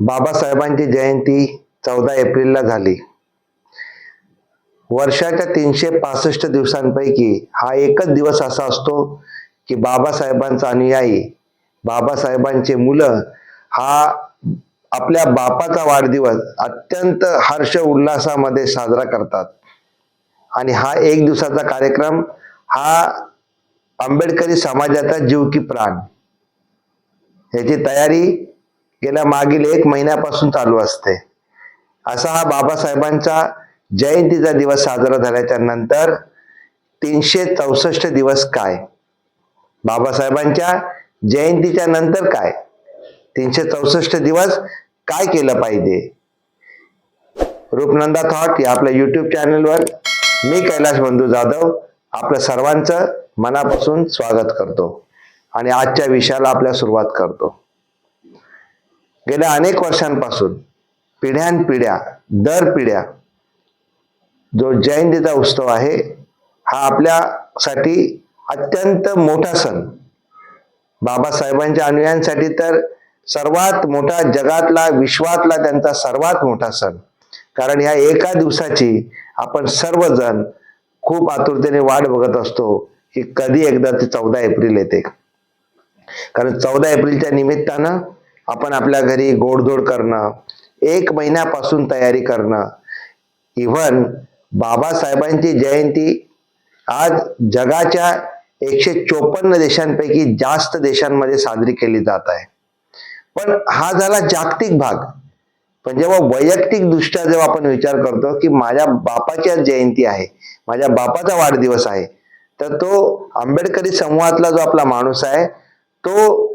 बाबासाहेबांची जयंती चौदा एप्रिलला झाली. वर्षाच्या तीनशे पासष्ट दिवसांपैकी हा एकच दिवस असा असतो की बाबासाहेबांचा अनुयायी बाबासाहेबांचे मुलं हा आपल्या बापाचा वाढदिवस अत्यंत हर्ष उल्हासामध्ये साजरा करतात. आणि हा एक दिवसाचा कार्यक्रम हा आंबेडकरी समाजाचा जीव की प्राण. याची तयारी गेल्या मागील एक महिन्यापासून चालू असते. असा हा बाबासाहेबांचा जयंतीचा दिवस साजरा झाल्याच्यानंतर तीनशे चौसष्ट दिवस काय? बाबासाहेबांच्या जयंतीच्या नंतर काय? तीनशे चौसष्ट दिवस काय केलं पाहिजे? रूपनंदा थॉट या आपल्या युट्यूब चॅनलवर मी कैलाश बंधू जाधव आपलं सर्वांचं मनापासून स्वागत करतो. आणि आजच्या विषयाला आपल्या सुरुवात करतो. गेल्या अनेक वर्षांपासून पिढ्यानपिढ्या दर पिढ्या जो जयंतीचा उत्सव आहे हा आपल्यासाठी अत्यंत मोठा सण. बाबासाहेबांच्या अनुयायांसाठी तर सर्वात मोठा जगातला विश्वातला त्यांचा सर्वात मोठा सण. कारण ह्या एका दिवसाची आपण सर्वजण खूप आतुरतेने वाट बघत असतो की कधी एकदा ते चौदा एप्रिल येते. कारण चौदा एप्रिलच्या निमित्तानं आपण आपल्या घरी गोडधोड करणं एक महिन्यापासून तयारी करणं. इव्हन बाबासाहेबांची जयंती आज जगाच्या एकशे चोपन्न देशांपैकी जास्त देशांमध्ये साजरी केली जात आहे. पण हा झाला जागतिक भाग. पण जेव्हा वैयक्तिक दृष्ट्या जेव्हा आपण विचार करतो की माझ्या बापाची आज जयंती आहे माझ्या बापाचा वाढदिवस आहे तर तो आंबेडकरी समूहातला जो आपला माणूस आहे तो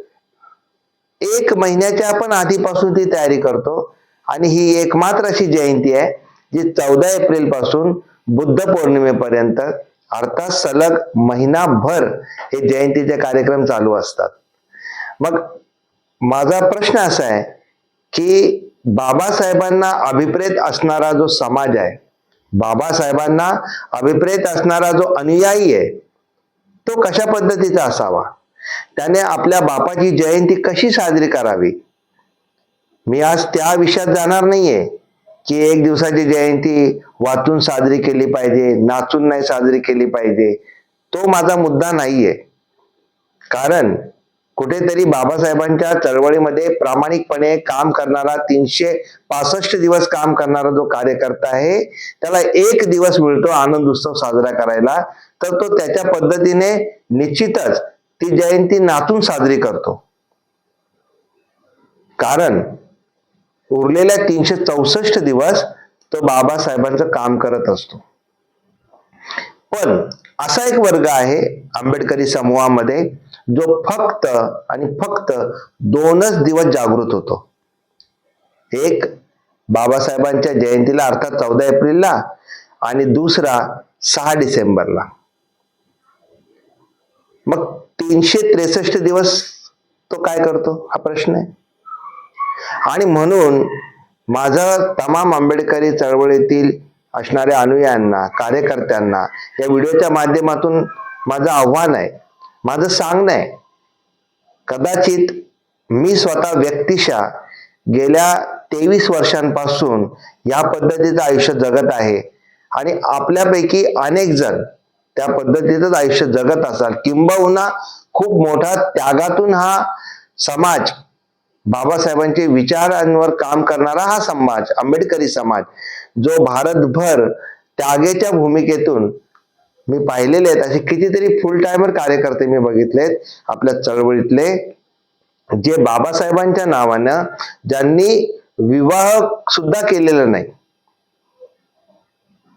एक महिन्याच्या आपण आधीपासून ती तयारी करतो. आणि ही एकमात्र अशी जयंती आहे जी चौदा एप्रिलपासून बुद्ध पौर्णिमेपर्यंत अर्थात सलग महिनाभर हे जयंतीचे कार्यक्रम चालू असतात. मग माझा प्रश्न असा आहे की बाबासाहेबांना अभिप्रेत असणारा जो समाज आहे बाबासाहेबांना अभिप्रेत असणारा जो अनुयायी आहे तो कशा पद्धतीचा असावा? त्याने आपल्या बापाची जयंती कशी साजरी करावी? मी आज त्या विषयात जाणार नाहीये की एक दिवसाची जयंती वाचून साजरी केली पाहिजे नाचून नाही साजरी केली पाहिजे. तो माझा मुद्दा नाहीये. कारण कुठेतरी बाबासाहेबांच्या चळवळीमध्ये प्रामाणिकपणे काम करणारा तीनशे पासष्ट दिवस काम करणारा जो कार्यकर्ता आहे त्याला एक दिवस मिळतो आनंद उत्सव साजरा करायला. तर तो त्याच्या पद्धतीने निश्चितच ती जयंती नातून साजरी करतो. कारण उरलेल्या तीनशे चौसष्ट दिवस तो बाबासाहेबांचं काम करत असतो. पण असा एक वर्ग आहे आंबेडकरी समूहामध्ये जो फक्त आणि फक्त दोनच दिवस जागृत होतो. एक बाबासाहेबांच्या जयंतीला अर्थात चौदा एप्रिलला आणि दुसरा सहा डिसेंबरला. मग तीनशे त्रेसष्ट दिवस तो काय करतो? हा प्रश्न आहे. आणि म्हणून माझं तमाम आंबेडकरी चळवळीतील असणाऱ्या अनुयायांना कार्यकर्त्यांना या व्हिडिओच्या माध्यमातून माझं आव्हान आहे. माझं सांगणं आहे कदाचित मी स्वतः व्यक्तिशा गेल्या तेवीस वर्षांपासून या पद्धतीचं आयुष्य जगत आहे आणि आपल्यापैकी अनेक जण त्या पद्धतीतच आयुष्य जगत असाल. किंबहुना खूप मोठा त्यागातून हा समाज बाबासाहेबांचे विचारांवर काम करणारा हा समाज आंबेडकरी समाज जो भारतभर त्यागेच्या भूमिकेतून मी पाहिलेले आहेत. असे कितीतरी फुल टायमर कार्यकर्ते मी बघितलेत आपल्या चळवळीतले जे बाबासाहेबांच्या नावानं ज्यांनी विवाह सुद्धा केलेला नाही.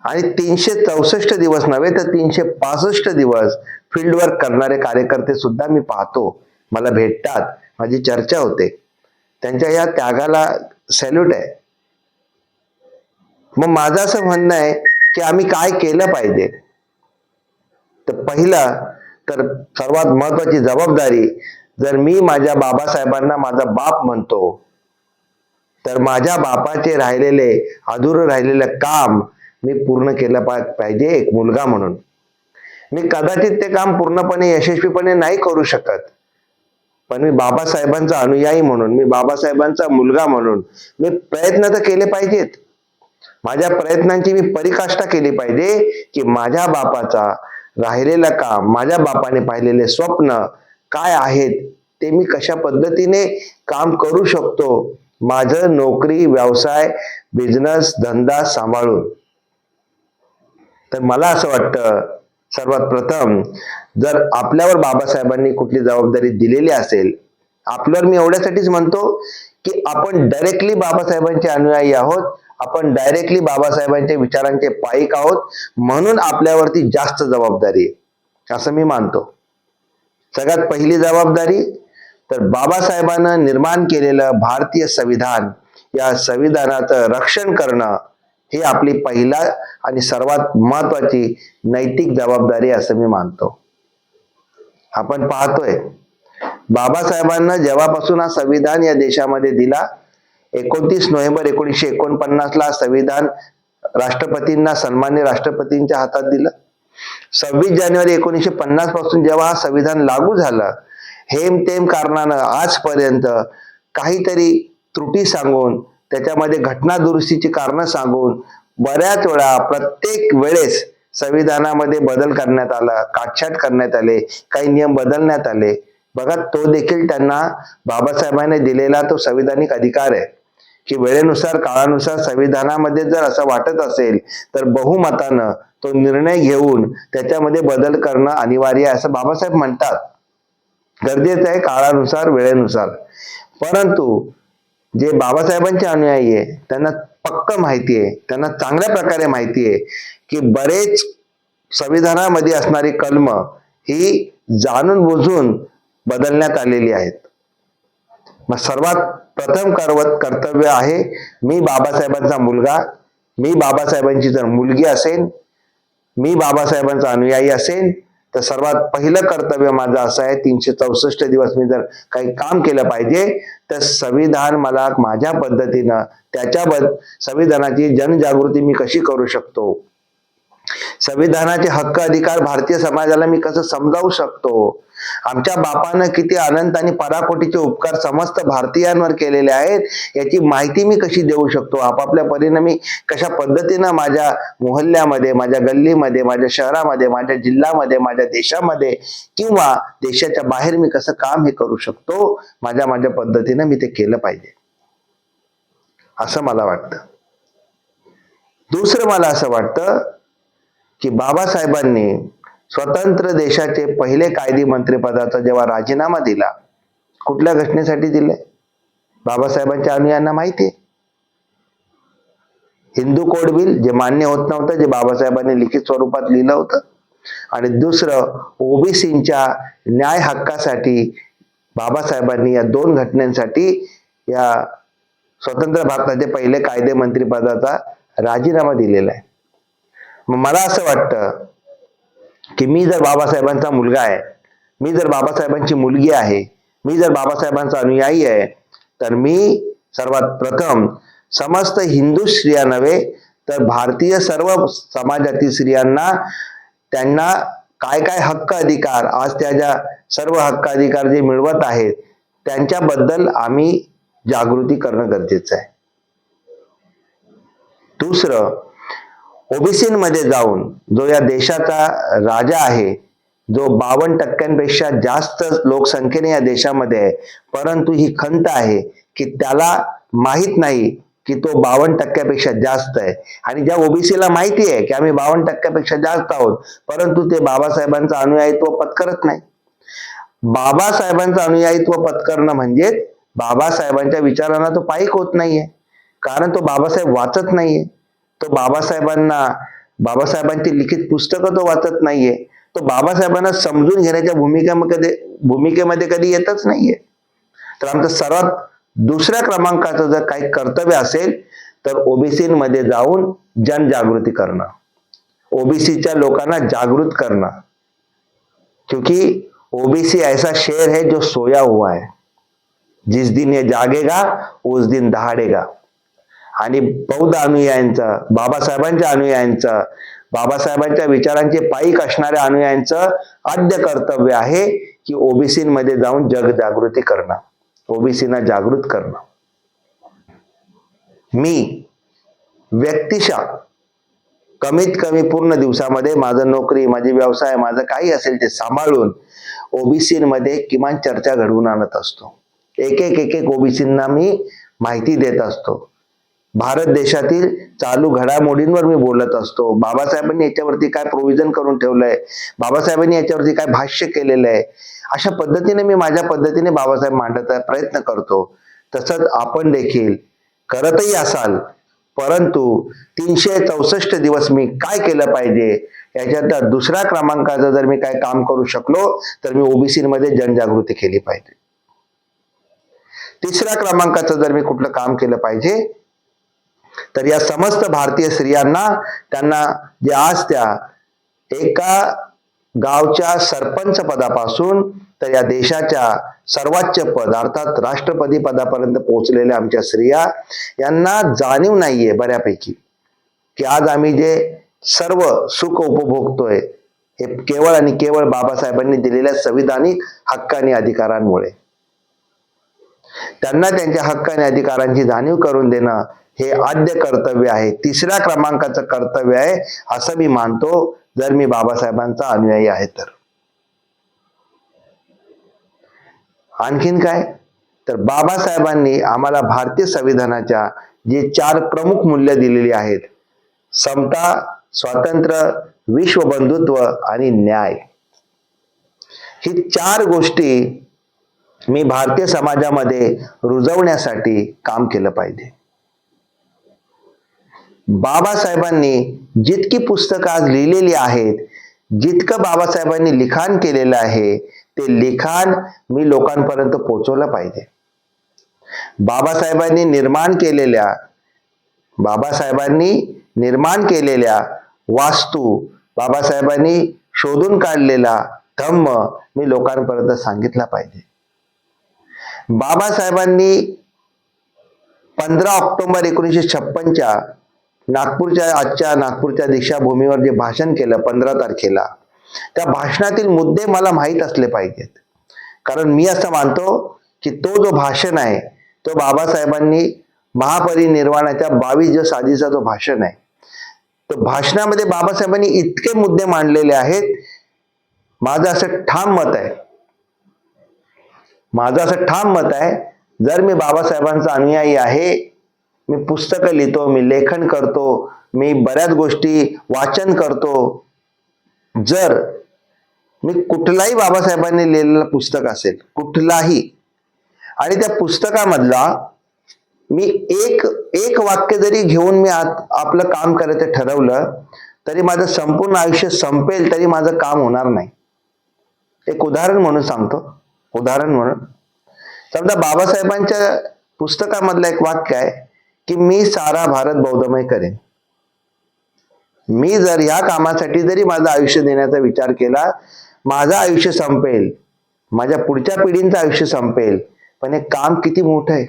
आणि तीनशे चौसष्ट दिवस नव्हे तर तीनशे पासष्ट दिवस फील्ड वर्क करणारे कार्यकर्ते सुद्धा मी पाहतो. मला भेटतात. माझी चर्चा होते. त्यांच्या या त्यागाला सॅल्यूट आहे. मग माझं असं म्हणणं आहे की आम्ही काय केलं पाहिजे? तर पहिलं तर सर्वात महत्वाची जबाबदारी जर मी माझ्या बाबासाहेबांना माझा बाप म्हणतो तर माझ्या बापाचे राहिलेले अधुरं राहिलेलं काम मी पूर्ण केलं पा- पाहिजे एक मुलगा म्हणून. मी कदाचित ते काम पूर्णपणे यशस्वीपणे नाही करू शकत. पण मी बाबासाहेबांचा अनुयायी म्हणून मी बाबासाहेबांचा मुलगा म्हणून मी प्रयत्न तर केले पाहिजेत. माझ्या प्रयत्नांची मी परिकाष्ठा केली पाहिजे की माझ्या बापाचा राहिलेलं काम माझ्या बापाने पाहिलेले स्वप्न काय आहेत ते मी कशा पद्धतीने काम करू शकतो माझं नोकरी व्यवसाय बिझनेस धंदा सांभाळून. तर मला असं वाटतं सर्वात प्रथम जर आपल्यावर बाबासाहेबांनी कुठली जबाबदारी दिलेली असेल आपल्यावर मी एवढ्यासाठीच म्हणतो की आपण डायरेक्टली बाबासाहेबांचे अनुयायी आहोत आपण डायरेक्टली बाबासाहेबांच्या विचारांचे पाईक आहोत म्हणून आपल्यावरती जास्त जबाबदारी आहे. असं मी मानतो. सगळ्यात पहिली जबाबदारी तर बाबासाहेबांना निर्माण केलेलं भारतीय संविधान या संविधानाचं रक्षण करणं ही आपली पहिला आणि सर्वात महत्वाची नैतिक जबाबदारी असं मी मानतो. आपण पाहतोय बाबासाहेबांना जेव्हापासून हा संविधान या देशामध्ये दिला एकोणतीस नोव्हेंबर एकोणीसशे एकोणपन्नास ला संविधान राष्ट्रपतींना सन्मान्य राष्ट्रपतींच्या हातात दिलं. सव्वीस जानेवारी एकोणीसशे पन्नासपासून जेव्हा हा संविधान लागू झालं हेम तेम कारणानं आजपर्यंत काहीतरी त्रुटी सांगून त्याच्यामध्ये घटना दुरुस्तीची कारणं सांगून बऱ्याच वेळा प्रत्येक वेळेस संविधानामध्ये बदल करण्यात आला काटछाट करण्यात आले काही नियम बदलण्यात आले. बघा तो देखील त्यांना बाबासाहेबांनी दिलेला तो संविधानिक अधिकार आहे. की वेळेनुसार काळानुसार संविधानामध्ये जर असं वाटत असेल तर बहुमतानं तो निर्णय घेऊन त्याच्यामध्ये बदल करणं अनिवार्य आहे असं बाबासाहेब म्हणतात. गरजेचं आहे काळानुसार वेळेनुसार. परंतु जे बाबासाहेबांचे अनुयायी आहे त्यांना पक्क माहिती आहे त्यांना चांगल्या प्रकारे माहिती आहे की बरेच संविधानामध्ये असणारी कलम ही जाणून बुजून बदलण्यात आलेली आहेत. मग सर्वात प्रथम करवत कर्तव्य आहे मी बाबासाहेबांचा मुलगा मी बाबासाहेबांची जर मुलगी असेल मी बाबासाहेबांचा अनुयायी असेल तर सर्वात पहिलं कर्तव्य माझं असं आहे तीनशे चौसष्ट दिवस मी जर काही काम केलं पाहिजे तर संविधान मला माझ्या पद्धतीनं त्याच्याबद्दल संविधानाची जनजागृती मी कशी करू शकतो? संविधानाचे हक्क अधिकार भारतीय समाजाला मी कसं समजावू शकतो? आमच्या बापानं किती अनंत आणि पराकोटीचे उपकार समस्त भारतीयांवर केलेले आहेत याची माहिती मी कशी देऊ शकतो? आपापल्या परीने मी कशा पद्धतीनं माझ्या मोहल्ल्यामध्ये माझ्या गल्लीमध्ये माझ्या शहरामध्ये माझ्या जिल्ह्यामध्ये माझ्या देशामध्ये किंवा देशाच्या बाहेर मी कसं काम हे करू शकतो? माझ्या माझ्या पद्धतीनं मी ते केलं पाहिजे. असं मला वाटतं. दुसरं मला असं वाटतं की बाबासाहेबांनी स्वतंत्र देशाचे पहिले कायदे मंत्रिपदाचा जेव्हा राजीनामा दिला कुठल्या घटनेसाठी दिले? बाबासाहेबांच्या अनुयांना माहिती आहे. हिंदू कोड बिल जे मान्य होत नव्हतं जे बाबासाहेबांनी लिखित स्वरूपात लिहिलं होतं. आणि दुसरं ओबीसींच्या न्याय हक्कासाठी बाबासाहेबांनी या दोन घटनेसाठी या स्वतंत्र भारताचे पहिले कायदे मंत्रिपदाचा राजीनामा दिलेला आहे. मग मला असं वाटतं की मी जर बाबासाहेबांचा मुलगा आहे मी जर बाबासाहेबांची मुलगी आहे मी जर बाबासाहेबांचा अनुयायी आहे तर मी सर्वात प्रथम समस्त हिंदू स्त्रिया नव्हे तर भारतीय सर्व समाजातील स्त्रियांना त्यांना काय काय हक्क अधिकार आज त्या ज्या सर्व हक्क अधिकार जे मिळवत आहेत त्यांच्याबद्दल आम्ही जागृती करणं गरजेचं आहे. दुसरं ओबीसीमध्ये जाऊन जो या देशाचा राजा आहे जो बावन्न टक्क्यांपेक्षा जास्त लोकसंख्येने या देशामध्ये आहे परंतु ही खंत आहे की त्याला माहीत नाही की तो बावन्न टक्क्यापेक्षा जास्त आहे. आणि ज्या ओबीसीला माहिती आहे की आम्ही बावन्न टक्क्यापेक्षा जास्त आहोत परंतु ते बाबासाहेबांचा अनुयायित्व पत्करत नाही. बाबासाहेबांचं अनुयायित्व पत्करणं म्हणजे बाबासाहेबांच्या विचारांना तो पाईक होत नाहीये. कारण तो बाबासाहेब वाचत नाहीये. तो बाबासाहेबांना बाबासाहेबांची लिखित पुस्तकं तो वाचत नाहीये. तो बाबासाहेबांना समजून घेण्याच्या भूमिकेमध्ये भूमिकेमध्ये कधी येतच नाहीये. तर आमचं सर्वात दुसऱ्या क्रमांकाचं जर काही कर्तव्य असेल तर ओबीसीमध्ये जाऊन जनजागृती करणं. ओबीसीच्या लोकांना जागृत करणं. क्योंकि ओबीसी ऐसा शेर है जो सोया हुआ है. जिस दिन ये जागेगा उस दिन दहाडेगा. आणि बौद्ध अनुयायांचं बाबासाहेबांच्या अनुयायांचं बाबासाहेबांच्या विचारांचे पायीक असणाऱ्या अनुयायांचं आद्य कर्तव्य आहे की ओबीसीमध्ये जाऊन जगजागृती करणं ओबीसीना जागृत करणं. मी व्यक्तिशा कमीत कमी पूर्ण दिवसामध्ये माझं नोकरी माझी व्यवसाय माझं काही असेल ते सांभाळून ओबीसीमध्ये किमान चर्चा घडवून आणत असतो. एक एक एक एक ओबीसींना मी माहिती देत असतो. भारत देशातील चालू घडामोडींवर मी बोलत असतो. बाबासाहेबांनी याच्यावरती काय प्रोव्हिजन करून ठेवलंय? बाबासाहेबांनी याच्यावरती काय भाष्य केलेलं आहे? अशा पद्धतीने मी माझ्या पद्धतीने बाबासाहेब मांडण्याचा प्रयत्न करतो. तसंच आपण देखील करतही असाल. परंतु तीनशे चौसष्ट दिवस मी काय केलं पाहिजे? याच्यात दुसऱ्या क्रमांकाचं जर मी काय काम करू शकलो तर मी ओबीसी मध्ये जनजागृती केली पाहिजे. तिसऱ्या क्रमांकाचं जर मी कुठलं काम केलं पाहिजे तर या समस्त भारतीय स्त्रियांना त्यांना जे आज त्या एका गावच्या सरपंच पदापासून तर या देशाच्या सर्वोच्च पद अर्थात राष्ट्रपती पदापर्यंत पोहोचलेल्या आमच्या स्त्रिया यांना जाणीव नाहीये बऱ्यापैकी की आज आम्ही जे सर्व सुख उपभोगतोय हे केवळ आणि केवळ बाबासाहेबांनी दिलेल्या संविधानिक हक्क आणि अधिकारांमुळे. त्यांना त्यांच्या हक्क आणि अधिकारांची जाणीव करून देणं हे आद्य कर्तव्य आहे. तिसऱ्या क्रमांकाचं कर्तव्य आहे असं मी मानतो. जर मी बाबासाहेबांचा अनुयायी आहे तर. आणखीन काय? तर बाबासाहेबांनी आम्हाला भारतीय संविधानाच्या जे चार प्रमुख मूल्य दिलेली आहेत समता स्वातंत्र्य विश्वबंधुत्व आणि न्याय. ही चार गोष्टी मी भारतीय समाजामध्ये रुजवण्यासाठी काम केलं पाहिजे. बाबासाहेबांनी जितकी पुस्तकं आज लिहिलेली आहेत जितकं बाबासाहेबांनी लिखाण केलेलं आहे ते लिखाण मी लोकांपर्यंत पोहोचवलं पाहिजे. बाबासाहेबांनी निर्माण केलेल्या बाबासाहेबांनी निर्माण केलेल्या वास्तू बाबासाहेबांनी शोधून काढलेला धम्म मी लोकांपर्यंत सांगितला पाहिजे. बाबासाहेबांनी पंधरा ऑक्टोबर एकोणीसशे छप्पनच्या नागपूरच्या आजच्या नागपूरच्या दीक्षाभूमीवर जे भाषण केलं पंधरा तारखेला त्या भाषणातील मुद्दे मला माहीत असले पाहिजेत. कारण मी असं मानतो की तो जो भाषण आहे तो बाबासाहेबांनी महापरिनिर्वाणाच्या बावीस दिवस आधीचा जो भाषण आहे तो भाषणामध्ये बाबासाहेबांनी इतके मुद्दे मांडलेले आहेत. माझं असं ठाम मत आहे माझं असं ठाम मत आहे जर मी बाबासाहेबांचा अनुयायी आहे मी पुस्तकं लिहितो मी लेखन करतो मी बऱ्याच गोष्टी वाचन करतो जर मी कुठलाही बाबासाहेबांनी लिहिलेलं पुस्तक असेल कुठलाही आणि त्या पुस्तकामधला मी एक एक वाक्य जरी घेऊन मी आत आपलं काम करायचं ठरवलं तरी माझं संपूर्ण आयुष्य संपेल तरी माझं काम होणार नाही. एक उदाहरण म्हणून सांगतो. उदाहरण म्हणून. समजा बाबासाहेबांच्या पुस्तकामधलं एक वाक्य आहे की मी सारा भारत बौद्धमय करेन. मी जर या कामासाठी जरी माझं आयुष्य देण्याचा विचार केला माझं आयुष्य संपेल माझ्या पुढच्या पिढींचं आयुष्य संपेल पण हे काम किती मोठं आहे?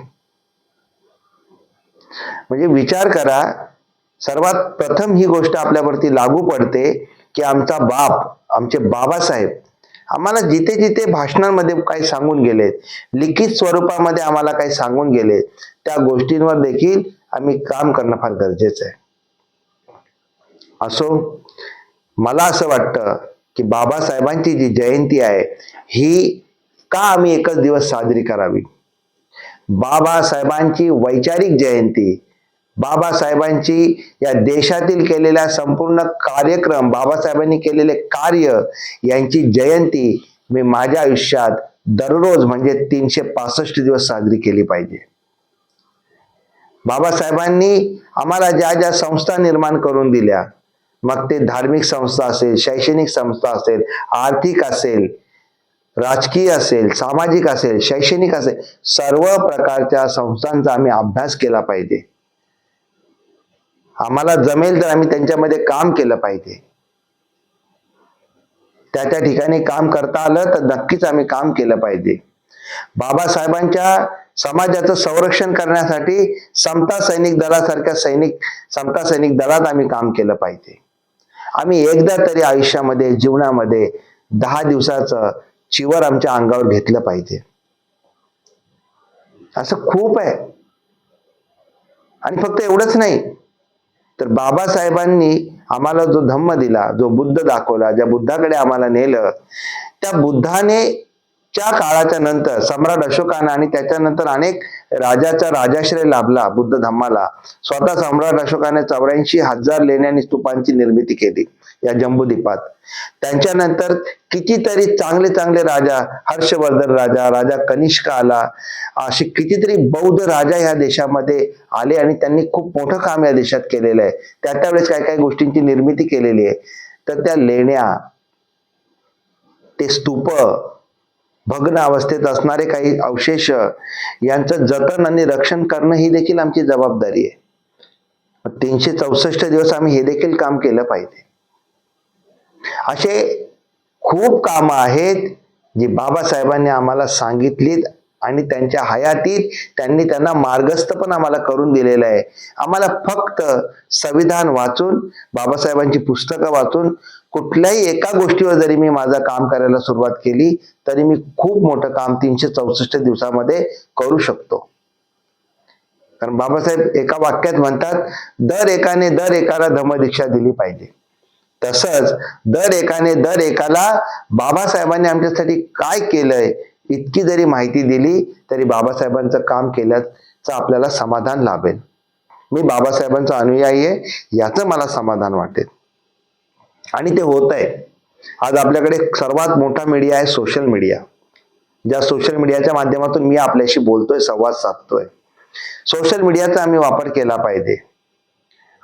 म्हणजे विचार करा सर्वात प्रथम ही गोष्ट आपल्यावरती लागू पडते की आमचा बाप आमचे बाबासाहेब आम्हाला जिथे जिथे भाषणांमध्ये काही सांगून गेलेत लिखित स्वरूपामध्ये आम्हाला काही सांगून गेले त्या गोष्टींवर देखील आम्ही काम करणं फार गरजेचं आहे. असो मला असं वाटतं की बाबासाहेबांची जी जयंती आहे ही का आम्ही एकच दिवस साजरी करावी? बाबासाहेबांची वैचारिक जयंती बाबासाहेबांची या देशातील केलेल्या संपूर्ण कार्यक्रम बाबासाहेबांनी केलेले कार्य यांची जयंती मी माझ्या आयुष्यात दररोज म्हणजे तीनशे पासष्ट दिवस साजरी केली पाहिजे. बाबासाहेबांनी आम्हाला ज्या ज्या संस्था निर्माण करून दिल्या मग ते धार्मिक संस्था असेल शैक्षणिक संस्था असेल आर्थिक असेल राजकीय असेल सामाजिक असेल शैक्षणिक असेल सर्व प्रकारच्या संस्थांचा आम्ही अभ्यास केला पाहिजे. आम्हाला जमेल तर आम्ही त्यांच्यामध्ये काम केलं पाहिजे. त्या त्या ठिकाणी काम करता आलं तर नक्कीच आम्ही काम केलं पाहिजे. बाबासाहेबांच्या समाजाचं संरक्षण करण्यासाठी समता सैनिक दलासारख्या सैनिक समता सैनिक दलात आम्ही काम केलं पाहिजे. आम्ही एकदा तरी आयुष्यामध्ये जीवनामध्ये दहा दिवसाचं चिवर आमच्या अंगावर घेतलं पाहिजे. असं खूप आहे. आणि फक्त एवढंच नाही तर बाबासाहेबांनी आम्हाला जो धम्म दिला जो बुद्ध दाखवला ज्या बुद्धाकडे आम्हाला नेलं त्या बुद्धाने च्या काळाच्या नंतर सम्राट अशोकानं आणि त्याच्यानंतर अनेक राजाचा राजाश्रय लाभला बुद्ध धम्माला. स्वतः सम्राट अशोकाने चौऱ्याऐंशी हजार लेण्या स्तूपांची निर्मिती केली या जम्बूद्वीपात. त्यांच्यानंतर कितीतरी चांगले चांगले राजा हर्षवर्धन राजा राजा कनिष्क आला. असे कितीतरी बौद्ध राजा ह्या देशामध्ये आले आणि त्यांनी खूप मोठं काम या देशात केलेलं आहे. त्या त्यावेळेस काय काय गोष्टींची निर्मिती केलेली आहे. तर त्या लेण्या ते स्तूप भग्न अवस्थेत असणारे काही अवशेष यांचं जतन आणि रक्षण करणं ही देखील आमची जबाबदारी आहे. तीनशे चौसष्ट दिवस आम्ही हे देखील काम केलं पाहिजे. असे खूप कामं आहेत जी बाबासाहेबांनी आम्हाला सांगितलीत आणि त्यांच्या हयातीत त्यांनी त्यांना मार्गस्थ पण आम्हाला करून दिलेलं आहे. आम्हाला फक्त संविधान वाचून बाबासाहेबांची पुस्तकं वाचून कुठल्याही एका गोष्टीवर जरी मी माझं काम करायला सुरुवात केली तरी मी खूप मोठं काम तीनशे चौसष्ट दिवसामध्ये करू शकतो. कारण बाबासाहेब एका वाक्यात म्हणतात दर एकाने दर एकाला धम्मदीक्षा दिली पाहिजे. तसंच दर एकाने दर एकाला बाबासाहेबांनी आमच्यासाठी काय केलंय इतकी जरी माहिती दिली तरी बाबासाहेबांचं काम केल्याचं आपल्याला समाधान लाभेल. मी बाबासाहेबांचा अनुयायी आहे याचं मला समाधान वाटेल. आणि ते होत आहे आज आपल्याकडे सर्वात मोठा मीडिया आहे सोशल मीडिया ज्या सोशल मीडियाच्या माध्यमातून मी आपल्याशी बोलतोय संवाद साधतोय. सोशल मीडियाचा आम्ही वापर केला पाहिजे.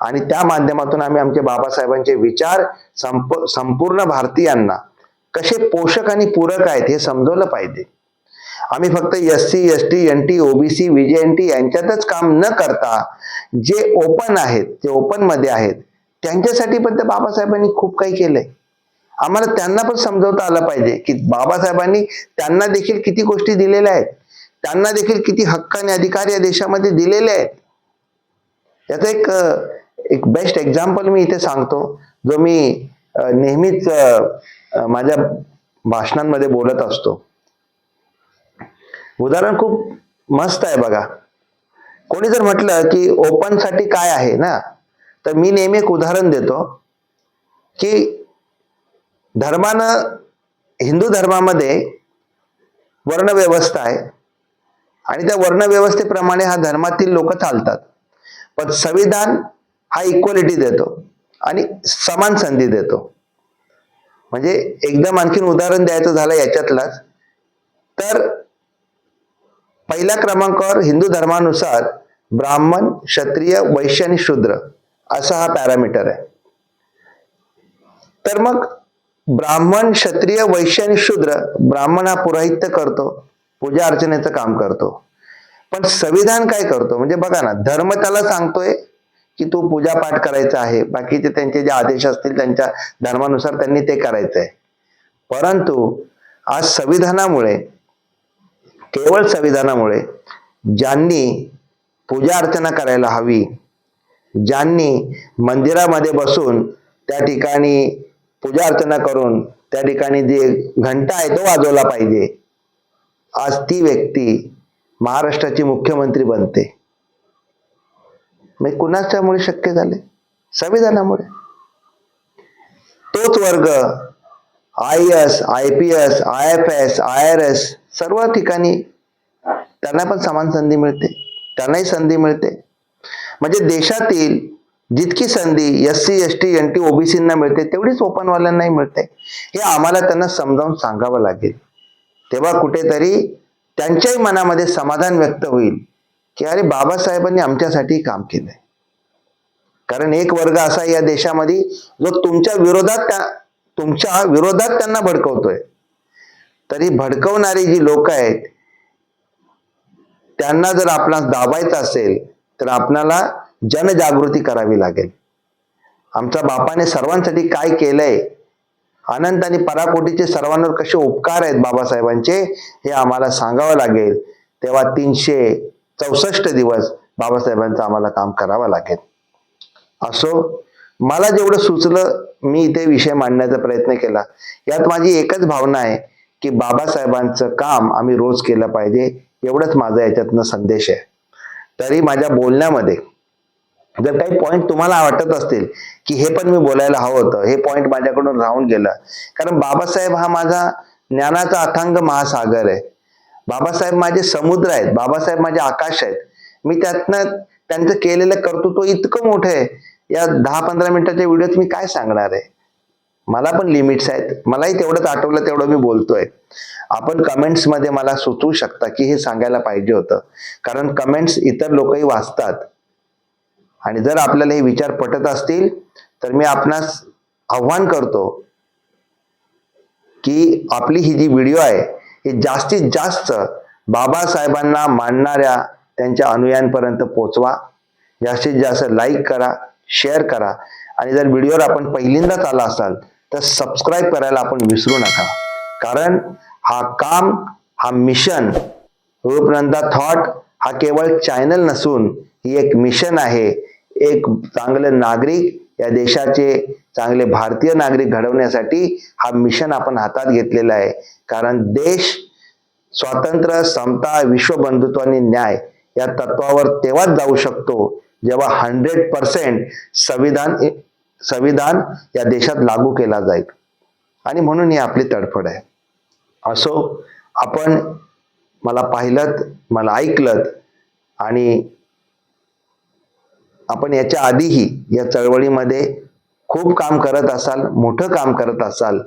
आणि त्या माध्यमातून आम्ही आमचे बाबासाहेबांचे विचार संप संपूर्ण भारतीयांना कसे पोषक आणि पूरक आहेत हे समजवलं पाहिजे. आम्ही फक्त S C S T N T OBC VJ N T यांच्यातच काम न करता जे ओपन आहेत जे ओपनमध्ये आहेत त्यांच्यासाठी पण त्या बाबासाहेबांनी खूप काही केलंय. आम्हाला त्यांना पण समजवता आलं पाहिजे की बाबासाहेबांनी त्यांना देखील किती गोष्टी दिलेल्या आहेत. त्यांना देखील किती हक्क आणि अधिकार या देशामध्ये दिलेले आहेत. याचा एक एक बेस्ट एक्झाम्पल मी इथे सांगतो. जो मी नेहमीच माझ्या भाषणांमध्ये बोलत असतो. उदाहरण खूप मस्त आहे बघा. कोणी जर म्हटलं की ओपनसाठी काय आहे ना तर मी नेहमी एक उदाहरण देतो की धर्मानं हिंदू धर्मामध्ये वर्णव्यवस्था आहे. आणि त्या वर्णव्यवस्थेप्रमाणे हा धर्मातील लोक चालतात. पण संविधान हा इक्वलिटी देतो. आणि समान संधी देतो. म्हणजे एकदम आणखीन उदाहरण द्यायचं झालं याच्यातलाच तर पहिल्या क्रमांकावर हिंदू धर्मानुसार ब्राह्मण क्षत्रिय वैश्य आणि शूद्र असा हा पॅरामीटर आहे. तर मग ब्राह्मण क्षत्रिय वैश्य आणि शूद्र ब्राह्मण हा पुरोहित्य करतो पूजा अर्चनेचं काम करतो. पण संविधान काय करतो? म्हणजे बघा ना धर्म त्याला सांगतोय की तो पूजा पाठ करायचा आहे. बाकीचे त्यांचे जे आदेश असतील त्यांच्या धर्मानुसार त्यांनी ते करायचं आहे परंतु आज संविधानामुळे केवळ संविधानामुळे ज्यांनी पूजा अर्चना करायला हवी ज्यांनी मंदिरामध्ये बसून त्या ठिकाणी पूजा अर्चना करून त्या ठिकाणी जे घंटा आहे तो वाजवला पाहिजे आज ती व्यक्ती महाराष्ट्राची मुख्यमंत्री बनते. म्हणजे कुणाच्यामुळे शक्य झाले? संविधानामुळे. तोच वर्ग I S I P S I F S I R S सर्व ठिकाणी त्यांना पण समान संधी मिळते. त्यांनाही संधी मिळते. म्हणजे देशातील जितकी संधी S C S T N T ओबीसींना मिळते तेवढीच ओपनवाल्यांनाही मिळते. हे आम्हाला त्यांना समजावून सांगावं लागेल. तेव्हा कुठेतरी त्यांच्याही मनामध्ये समाधान व्यक्त होईल. की अरे बाबासाहेबांनी आमच्यासाठी काम केलंय. कारण एक वर्ग असा या देशामध्ये जो तुमच्या विरोधात त्या तुमच्या विरोधात त्यांना भडकवतोय. तरी भडकवणारी जी लोक आहेत त्यांना जर आपणास दाबायचं असेल तर आपणाला जनजागृती करावी लागेल. आमच्या बापाने सर्वांसाठी काय केलंय अनंत आणि पराकोटीचे सर्वांवर कसे उपकार आहेत बाबासाहेबांचे हे आम्हाला सांगावं लागेल. तेव्हा तीनशे चौसष्ट दिवस बाबासाहेबांचं आम्हाला काम करावं लागेल. असो मला जेवढं सुचलं मी इथे विषय मांडण्याचा प्रयत्न केला. यात माझी एकच भावना आहे की बाबासाहेबांचं काम आम्ही रोज केलं पाहिजे एवढंच माझा याच्यातनं संदेश आहे. तरी माझ्या बोलण्यामध्ये जर काही पॉईंट तुम्हाला वाटत असतील की हे पण मी बोलायला हवं होतं हे पॉईंट माझ्याकडून राहून गेलं. कारण बाबासाहेब हा माझा ज्ञानाचा अथांग महासागर आहे. बाबासाहेब माझे समुद्र आहेत बाबासाहेब माझे आकाश आहेत. मी त्यातनं त्यांचं केलेलं कर्तृत्व इतकं मोठं आहे. या दहा पंधरा मिनिटाच्या व्हिडिओत मी काय सांगणार आहे? मला पण लिमिट्स आहेत. मलाही तेवढंच आठवलं तेवढं मी बोलतोय. आपण कमेंट्समध्ये मला सुचवू शकता की हे सांगायला पाहिजे होतं. कारण कमेंट्स इतर लोकही वाचतात. आणि जर आपल्याला हे विचार पटत असतील तर मी आपणास आव्हान करतो की आपली ही जी व्हिडिओ आहे की जास्तीत जास्त बाबासाहेबांना मानणाऱ्या त्यांच्या अनुयायांपर्यंत पोचवा. जास्तीत जास्त लाईक करा शेअर करा. आणि जर व्हिडिओवर आपण पहिल्यांदाच आला असाल तर सबस्क्राईब करायला आपण विसरू नका. कारण हा काम हा मिशन रूपनंदा थॉट हा केवळ चॅनल नसून ही एक मिशन आहे. एक चांगलं नागरिक या देशाचे चांगले भारतीय नागरिक घडवण्यासाठी हा मिशन आपण हातात घेतलेला आहे. कारण देश स्वातंत्र्य समता विश्वबंधुत्व आणि न्याय या तत्वावर तेव्हाच जाऊ शकतो जेव्हा हंड्रेड पर्सेंट संविधान संविधान या देशात लागू केला जाईल. आणि म्हणून ही आपली तडफड आहे. असो आपण मला पाहिलं मला ऐकलं आणि आपण याच्या आधीही या चळवळीमध्ये खूप काम करत असाल मोठं काम करत असाल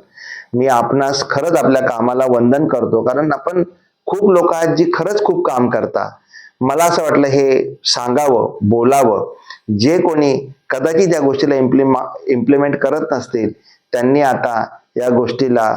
मी आपणास खरंच आपल्या कामाला वंदन करतो. कारण आपण खूप लोक आहेत जी खरंच खूप काम करता. मला असं वाटलं हे सांगावं बोलावं. जे कोणी कदाचित या गोष्टीला इम्प्लिमा इम्प्लिमेंट करत नसतील त्यांनी आता या गोष्टीला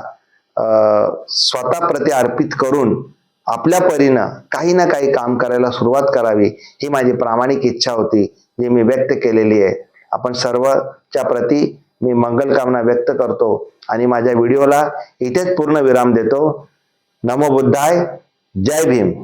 स्वतः प्रति अर्पित करून आपल्या परीनं काही ना काही काम करायला सुरुवात करावी ही माझी प्रामाणिक इच्छा होती. जी मी व्यक्त केलेली आहे. आपण सर्वच्या प्रती मी मंगल कामना व्यक्त करतो आणि माझ्या व्हिडिओला इथेच पूर्ण विराम देतो. नमो बुद्धाय. जय भीम.